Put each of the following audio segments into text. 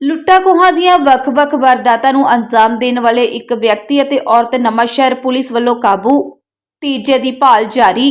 ਲੁੱਟਾਂ ਖੋਹਾਂ ਦੀਆਂ ਵੱਖ-ਵੱਖ ਵਾਰਦਾਤਾਂ ਨੂੰ ਅੰਜਾਮ ਦੇਣ ਵਾਲੇ ਇੱਕ ਵਿਅਕਤੀ ਅਤੇ ਔਰਤ ਨਵਾਂਸ਼ਹਿਰ ਪੁਲਿਸ ਵੱਲੋਂ ਕਾਬੂ। ਤੀਜੇ ਦੀ ਭਾਲ ਜਾਰੀ।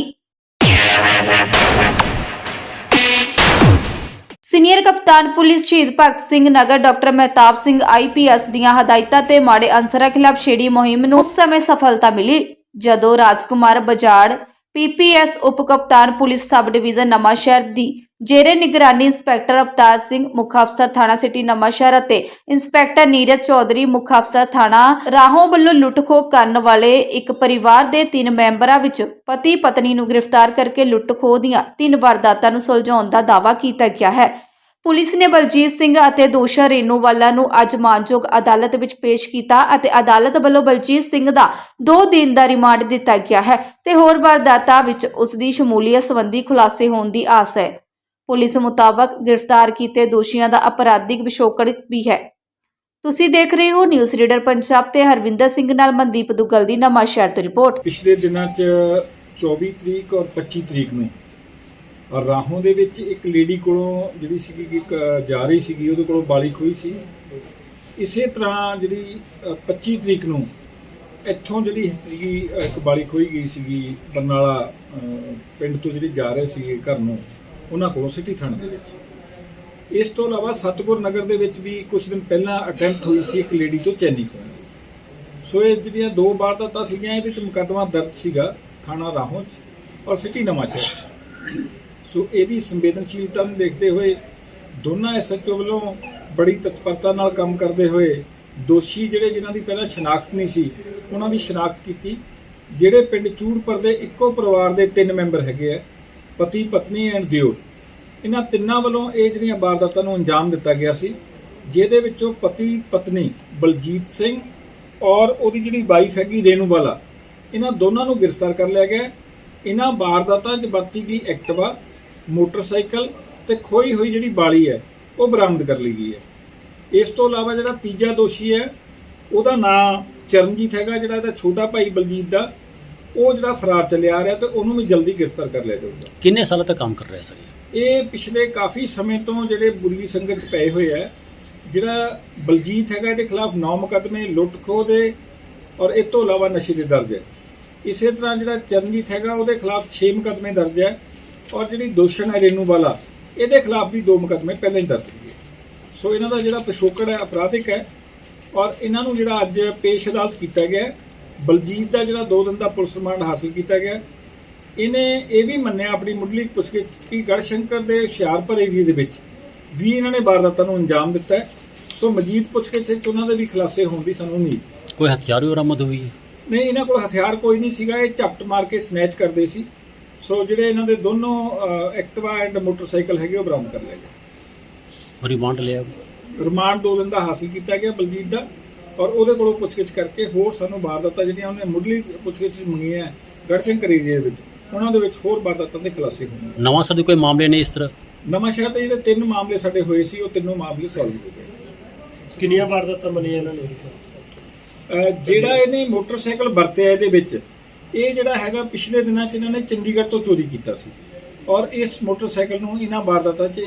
ਸੀਨੀਅਰ ਕਪਤਾਨ police Shaheed Bhagat Singh Nagar doctor Mehtab Singh IPS ਦੀਆਂ ਹਦਾਇਤਾਂ ਤੇ ਮਾੜੇ ਅਨਸਰਾਂ ਖਿਲਾਫ ਛੇੜੀ ਮੁਹਿੰਮ ਨੂੰ ਉਸ ਸਮੇਂ ਸਫਲਤਾ ਮਿਲੀ, ਜਦੋਂ ਰਾਜਕੁਮਾਰ ਬਜਾੜ ਪੀਪੀਐਸ ਉਪ ਕਪਤਾਨ ਪੁਲਿਸ ਸਬ ਡਿਵੀਜ਼ਨ ਨਵਾਂਸ਼ਹਿਰ ਦੀ ਜੇਰੇ ਨਿਗਰਾਨੀ ਇੰਸਪੈਕਟਰ ਅਵਤਾਰ ਸਿੰਘ, ਮੁੱਖ ਅਫਸਰ ਥਾਣਾ ਸਿਟੀ ਨਵਾਂਸ਼ਹਿਰ ਅਤੇ ਇੰਸਪੈਕਟਰ ਨੀਰਜ ਚੌਧਰੀ, ਮੁੱਖ ਅਫਸਰ ਥਾਣਾ ਰਾਹੋਂ ਵੱਲੋਂ ਲੁੱਟਖੋ ਕਰਨ ਵਾਲੇ ਇੱਕ ਪਰਿਵਾਰ ਦੇ ਤਿੰਨ ਮੈਂਬਰਾਂ ਵਿੱਚ ਪਤੀ ਪਤਨੀ ਨੂੰ ਗ੍ਰਿਫਤਾਰ ਕਰਕੇ ਲੁੱਟਖੋ ਦੀਆਂ ਤਿੰਨ ਵਾਰਦਾਤਾਂ ਨੂੰ ਸੁਲਝਾਉਣ ਦਾ ਦਾਅਵਾ ਕੀਤਾ ਗਿਆ ਹੈ। ਪੁਲਿਸ ਨੇ ਬਲਜੀਤ ਸਿੰਘ ਅਤੇ ਦੋਸ਼ਾ ਰੇਨੂਵਾਲਾ ਨੂੰ ਅੱਜ ਮਾਨਯੋਗ ਅਦਾਲਤ ਵਿੱਚ ਪੇਸ਼ ਕੀਤਾ ਅਤੇ ਅਦਾਲਤ ਵੱਲੋਂ ਬਲਜੀਤ ਸਿੰਘ ਦਾ 2 ਦਿਨ ਦਾ ਰਿਮਾਂਡ ਦਿੱਤਾ ਗਿਆ ਹੈ ਤੇ ਹੋਰ ਵਾਰਦਾਤਾਂ ਵਿੱਚ ਉਸ ਦੀ ਸ਼ਮੂਲੀਅਤ ਸੰਬੰਧੀ ਖੁਲਾਸੇ ਹੋਣ ਦੀ ਆਸ ਹੈ। ਪੁਲਿਸ ਮੁਤਾਬਕ ਗ੍ਰਿਫਤਾਰ ਕੀਤੇ ਦੋਸ਼ੀਆਂ ਦਾ ਅਪਰਾਧਿਕ ਪਿਛੋਕੜ ਵੀ ਹੈ। ਤੁਸੀਂ ਦੇਖ ਰਹੇ ਹੋ ਨਿਊਜ਼ ਰੀਡਰ ਪੰਜਾਬ ਤੇ ਹਰਵਿੰਦਰ ਸਿੰਘ ਨਾਲ ਮਨਦੀਪ ਦੁੱਗਲ ਦੀ ਨਵਾਂਸ਼ਹਿਰ ਤੋਂ ਰਿਪੋਰਟ। ਪਿਛਲੇ ਦਿਨਾਂ 'ਚ 24 ਤਰੀਕ ਔਰ 25 ਤਰੀਕ ਨੂੰ ਰਾਹੋਂ ਦੇ ਵਿੱਚ ਇੱਕ ਲੇਡੀ ਕੋਲੋਂ ਜਿਹੜੀ ਸੀਗੀ ਕਿ ਜਾ ਰਹੀ ਸੀਗੀ ਉਹਦੇ ਕੋਲੋਂ ਬਾਲੀ ਖੋਈ ਸੀ। ਇਸੇ ਤਰ੍ਹਾਂ ਜਿਹੜੀ ਅ, 25 ਤਰੀਕ ਨੂੰ ਇੱਥੋਂ ਜਿਹੜੀ ਸੀਗੀ ਇੱਕ ਬਾਲੀ ਖੋਈ ਗਈ ਸੀਗੀ ਬਰਨਾਲਾ ਪਿੰਡ ਤੋਂ ਜਿਹੜੀ ਜਾ ਰਹੇ ਸੀਗੇ ਘਰ ਨੂੰ। ਉਹਨਾਂ ਕੋਲੋਂ ਸਿਟੀ ਥਾਣੇ ਦੇ ਵਿੱਚ। ਇਸ ਤੋਂ ਇਲਾਵਾ ਸਤਗੁਰ ਨਗਰ ਦੇ ਵਿੱਚ ਵੀ ਕੁਝ ਦਿਨ ਪਹਿਲਾਂ ਅਟੈਂਪਟ ਹੋਈ ਸੀ ਇੱਕ ਲੇਡੀ ਤੋਂ ਚੈਨੀ ਖੋਹਣ ਸੋ ਇਹ ਜਿਹੜੀਆਂ ਦੋ ਵਾਰਦਾਤਾਂ ਸੀਗੀਆਂ, ਇਹਦੇ ਚ ਮੁਕੱਦਮਾ ਦਰਜ ਸੀਗਾ ਥਾਣਾ ਰਾਹੋਂ ਚ ਔਰ ਸਿਟੀ ਨਵਾਂਸ਼ਹਿਰ ਚ। ਸੋ ਇਹਦੀ ਸੰਵੇਦਨਸ਼ੀਲਤਾ ਨੂੰ ਦੇਖਦੇ ਹੋਏ ਦੋਨਾਂ ਐਸਐਚਓ ਵੱਲੋਂ ਬੜੀ ਤਤਪਰਤਾ ਨਾਲ ਕੰਮ ਕਰਦੇ ਹੋਏ ਦੋਸ਼ੀ ਜਿਹੜੇ ਜਿਨ੍ਹਾਂ ਦੀ ਪਹਿਲਾਂ ਸ਼ਨਾਖਤ ਨਹੀਂ ਸੀ, ਉਹਨਾਂ ਦੀ ਸ਼ਨਾਖਤ ਕੀਤੀ। ਜਿਹੜੇ ਪਿੰਡ ਚੂੜਪੁਰ ਦੇ ਇੱਕੋ ਪਰਿਵਾਰ ਦੇ ਤਿੰਨ ਮੈਂਬਰ ਹੈਗੇ ਆ ਪਤੀ, ਪਤਨੀ ਐਂਡ ਦਿਓਰ। ਇਹਨਾਂ ਤਿੰਨਾਂ ਵੱਲੋਂ ਇਹ ਜਿਹੜੀਆਂ ਵਾਰਦਾਤਾਂ ਨੂੰ ਅੰਜਾਮ ਦਿੱਤਾ ਗਿਆ ਸੀ, ਜਿਹਦੇ ਵਿੱਚੋਂ ਪਤੀ, ਪਤਨੀ ਬਲਜੀਤ ਸਿੰਘ ਔਰ ਉਹਦੀ ਜਿਹੜੀ ਵਾਈਫ ਹੈਗੀ ਰੇਨੂ ਵਾਲਾ ਇਹਨਾਂ ਦੋਨਾਂ ਨੂੰ ਗ੍ਰਿਫਤਾਰ ਕਰ ਲਿਆ ਗਿਆ। ਇਹਨਾਂ ਵਾਰਦਾਤਾਂ 'ਚ ਵਰਤੀ ਗਈ ਐਕਟਿਵਾ, ਮੋਟਰਸਾਈਕਲ ਤੇ ਖੋਈ ਹੋਈ ਜਿਹੜੀ ਬਾਲੀ ਹੈ, ਉਹ ਬਰਾਮਦ ਕਰ ਲਈ ਗਈ ਹੈ। ਇਸ ਤੋਂ ਇਲਾਵਾ ਜਿਹੜਾ ਤੀਜਾ ਦੋਸ਼ੀ ਹੈ, ਉਹਦਾ ਨਾਂ ਚਰਨਜੀਤ ਹੈਗਾ, ਜਿਹੜਾ ਇਹਦਾ ਛੋਟਾ ਭਾਈ ਬਲਜੀਤ ਦਾ। ਉਹ ਜਿਹੜਾ ਫਰਾਰ ਚੱਲਿਆ ਆ ਰਿਹਾ ਤੇ ਉਹਨੂੰ ਵੀ ਜਲਦੀ ਗ੍ਰਿਫਤਾਰ ਕਰ ਲਿਆ ਜਾਊਗਾ। ਕਿੰਨੇ ਸਾਲਾਂ ਤੱਕ ਕੰਮ ਕਰ ਰਿਹਾ ਸਰ ਇਹ? ਇਹ ਪਿਛਲੇ ਕਾਫੀ ਸਮੇਂ ਤੋਂ ਜਿਹੜੇ ਬੁਰੀ ਸੰਗਤ 'ਚ ਪਏ ਹੋਏ ਆ ਜਿਹੜਾ ਬਲਜੀਤ ਹੈਗਾ ਇਹਦੇ ਖਿਲਾਫ 9 ਮੁਕੱਦਮੇ ਲੁੱਟ ਖੋਹ ਦੇ ਔਰ ਇਹ ਤੋਂ ਇਲਾਵਾ ਨਸ਼ੇ ਦੇ ਦਰਜ ਹੈ ਇਸੇ ਤਰ੍ਹਾਂ ਜਿਹੜਾ ਚਰਨਜੀਤ ਹੈਗਾ ਉਹਦੇ ਖਿਲਾਫ 6 ਮੁਕੱਦਮੇ ਦਰਜ ਹੈ ਔਰ ਜਿਹੜੀ ਦੋਸ਼ਣ ਹੈ ਰੇਨੂ ਵਾਲਾ ਇਹਦੇ ਖਿਲਾਫ ਵੀ 2 ਮੁਕੱਦਮੇ ਪਹਿਲਾਂ ਹੀ ਦਰਜ ਹੈ ਸੋ ਇਹਨਾਂ ਦਾ ਜਿਹੜਾ ਪਿਛੋਕੜ ਹੈ ਅਪਰਾਧਿਕ ਹੈ ਔਰ ਇਹਨਾਂ ਨੂੰ ਜਿਹੜਾ ਅੱਜ ਪੇਸ਼ ਅਦਾਲਤ ਕੀਤਾ ਗਿਆ ਹੈ, ਬਲਜੀਤ ਦਾ ਜਿਹੜਾ 2 ਦਿਨ ਦਾ ਪੁਲਿਸ ਰਿਮਾਂਡ ਹਾਸਲ ਕੀਤਾ ਗਿਆ ਇਹਨੇ ਇਹ ਵੀ ਮੰਨਿਆ ਆਪਣੀ ਮੁੱਢਲੀ ਪੁੱਛਗਿੱਛ ਕਿ ਗੜਸ਼ੰਕਰ ਦੇ ਹੁਸ਼ਿਆਰਪੁਰ ਏਰੀਏ ਦੇ ਵਿੱਚ ਵੀ ਇਹਨਾਂ ਨੇ ਵਾਰਦਾਤਾਂ ਨੂੰ ਅੰਜਾਮ ਦਿੱਤਾ ਹੈ। ਸੋ ਮਜੀਦ ਪੁੱਛਗਿੱਛ 'ਚ ਉਹਨਾਂ ਦੇ ਵੀ ਖੁਲਾਸੇ ਹੋਣ ਦੀ ਸਾਨੂੰ ਉਮੀਦ ਕੋਈ ਹਥਿਆਰ ਵੀ ਬਰਾਮਦ ਹੋਈ ਹੈ? ਨਹੀਂ ਇਹਨਾਂ ਕੋਲ ਹਥਿਆਰ ਕੋਈ ਨਹੀਂ ਸੀਗਾ। ਇਹ ਝਪਟ ਮਾਰ ਕੇ ਸਨੈਚ ਕਰਦੇ ਸੀ। ਸੋ ਜਿਹੜੇ ਇਹਨਾਂ ਦੇ ਦੋਨੋਂ ਐਕਟਿਵਾ ਐਂਡ ਮੋਟਰਸਾਈਕਲ ਹੈਗੇ ਉਹ ਬਰਾਮਦ ਕਰ ਲਏ ਗਏ। ਰਿਮਾਂਡ ਲਿਆ ਰਿਮਾਂਡ ਦੋ ਦਿਨ ਦਾ ਹਾਸਲ ਕੀਤਾ ਗਿਆ ਬਲਜੀਤ ਦਾ। ਔਰ ਉਹਦੇ ਕੋਲੋਂ ਪੁੱਛਗਿੱਛ ਕਰਕੇ ਹੋਰ ਸਾਨੂੰ ਵਾਰਦਾਤਾਂ ਜਿਹੜੀਆਂ ਉਹਨੇ ਮੁੱਢਲੀ ਪੁੱਛਗਿੱਛ ਮੰਗੀਆਂ ਗੜਸ਼ੰਕਰ ਏਰੀਏ ਦੇ ਵਿੱਚ ਉਹਨਾਂ ਦੇ ਵਿੱਚ ਹੋਰ ਵਾਰਦਾਤਾਂ ਦੇ ਖੁਲਾਸੇ ਹੋਣਗੇ ਨਵਾਂ ਸਰ ਦੇ ਕੋਈ ਮਾਮਲੇ ਨੇ ਇਸ ਤਰ੍ਹਾਂ? ਨਵਾਂ ਸ਼ਹਿਰ ਦੇ ਜਿਹੜੇ ਤਿੰਨ ਮਾਮਲੇ ਸਾਡੇ ਹੋਏ ਸੀ ਉਹ ਤਿੰਨੋਂ ਮਾਮਲੇ ਸੋਲਵ ਹੋ ਗਏ। ਕਿੰਨੀਆਂ ਵਾਰਦਾਤਾਂ ਬਣੀਆਂ ਇਹਨਾਂ ਨੇ? ਜਿਹੜਾ ਇਹਨੇ ਮੋਟਰਸਾਈਕਲ ਵਰਤਿਆ ਇਹਦੇ ਵਿੱਚ ਇਹ ਜਿਹੜਾ ਹੈਗਾ ਪਿਛਲੇ ਦਿਨਾਂ 'ਚ ਇਹਨਾਂ ਨੇ ਚੰਡੀਗੜ੍ਹ ਤੋਂ ਚੋਰੀ ਕੀਤਾ ਸੀ। ਔਰ ਇਸ ਮੋਟਰਸਾਈਕਲ ਨੂੰ ਇਹਨਾਂ ਵਾਰਦਾਤਾਂ 'ਚ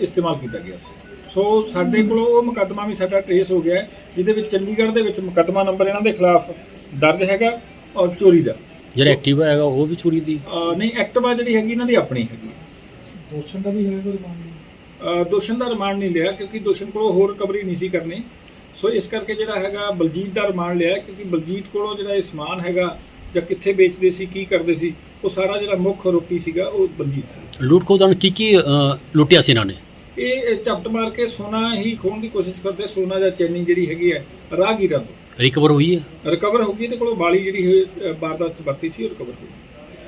ਇਸਤੇਮਾਲ ਕੀਤਾ ਗਿਆ ਸੀ। ਸੋ ਸਾਡੇ ਕੋਲ ਉਹ ਮੁਕੱਦਮਾ ਵੀ ਸਾਡਾ ਟ੍ਰੇਸ ਹੋ ਗਿਆ ਹੈ, ਜਿਹਦੇ ਵਿੱਚ ਚੰਡੀਗੜ੍ਹ ਦੇ ਵਿੱਚ ਮੁਕੱਦਮਾ ਨੰਬਰ ਇਹਨਾਂ ਦੇ ਖਿਲਾਫ ਦਰਜ ਹੈਗਾ ਔਰ ਚੋਰੀ ਦਾ। ਜਿਹੜਾ ਐਕਟਿਵਾ ਹੈਗਾ ਉਹ ਵੀ ਚੋਰੀ ਦੀ? ਅਹ ਨਹੀਂ ਐਕਟਿਵਾ ਜਿਹੜੀ ਹੈਗੀ ਇਹਨਾਂ ਦੀ ਆਪਣੀ ਹੈਗੀ। ਦੋਸ਼ਣ ਦਾ ਵੀ ਹੈ ਕੋਈ ਮਾਮਲਾ? ਅਹ ਦੋਸ਼ਣ ਦਾ ਰਿਮਾਂਡ ਨਹੀਂ ਲਿਆ ਕਿਉਂਕਿ ਦੋਸ਼ਣ ਕੋਲੋਂ ਹੋਰ ਰਿਕਵਰੀ ਨਹੀਂ ਸੀ ਕਰਨੀ। ਸੋ ਇਸ ਕਰਕੇ ਜਿਹੜਾ ਹੈਗਾ ਬਲਜੀਤ ਦਾ ਰਿਮਾਂਡ ਲਿਆ ਕਿਉਂਕਿ ਬਲਜੀਤ ਕੋਲੋਂ ਜਿਹੜਾ ਇਹ ਸਮਾਨ ਹੈਗਾ ਜਾਂ ਕਿੱਥੇ ਵੇਚਦੇ ਸੀ ਕੀ ਕਰਦੇ ਸੀ ਉਹ ਸਾਰਾ ਜਿਹੜਾ ਮੁੱਖ ਆਰੋਪੀ ਸੀਗਾ ਉਹ ਬਲਜੀਤ ਸੀ। ਲੁੱਟ ਖੋਹ ਦੌਰਾਨ ਕੀ ਕੀ ਅ, ਲੁੱਟਿਆ ਸੀ ਇਹਨਾਂ ਨੇ? ਇਹ ਝਪਟ ਮਾਰ ਕੇ ਸੋਨਾ ਹੀ ਖੋਣ ਦੀ ਕੋਸ਼ਿਸ਼ ਕਰਦੇ ਸੋਨਾ ਜਾਂ ਚੈਨੀ ਜਿਹੜੀ ਹੈਗੀ ਹੈ ਰਾਹਗੀਰਾਂ ਤੋਂ। ਰਿਕਵਰ ਹੋਈ ਹੈ? ਰਿਕਵਰ ਹੋ ਗਈ ਇਹਦੇ ਕੋਲੋਂ ਬਾਲੀ ਜਿਹੜੀ ਵਾਰਦਾਤ ਚ ਵਰਤੀ ਸੀ ਉਹ ਰਿਕਵਰ ਹੋ ਗਈ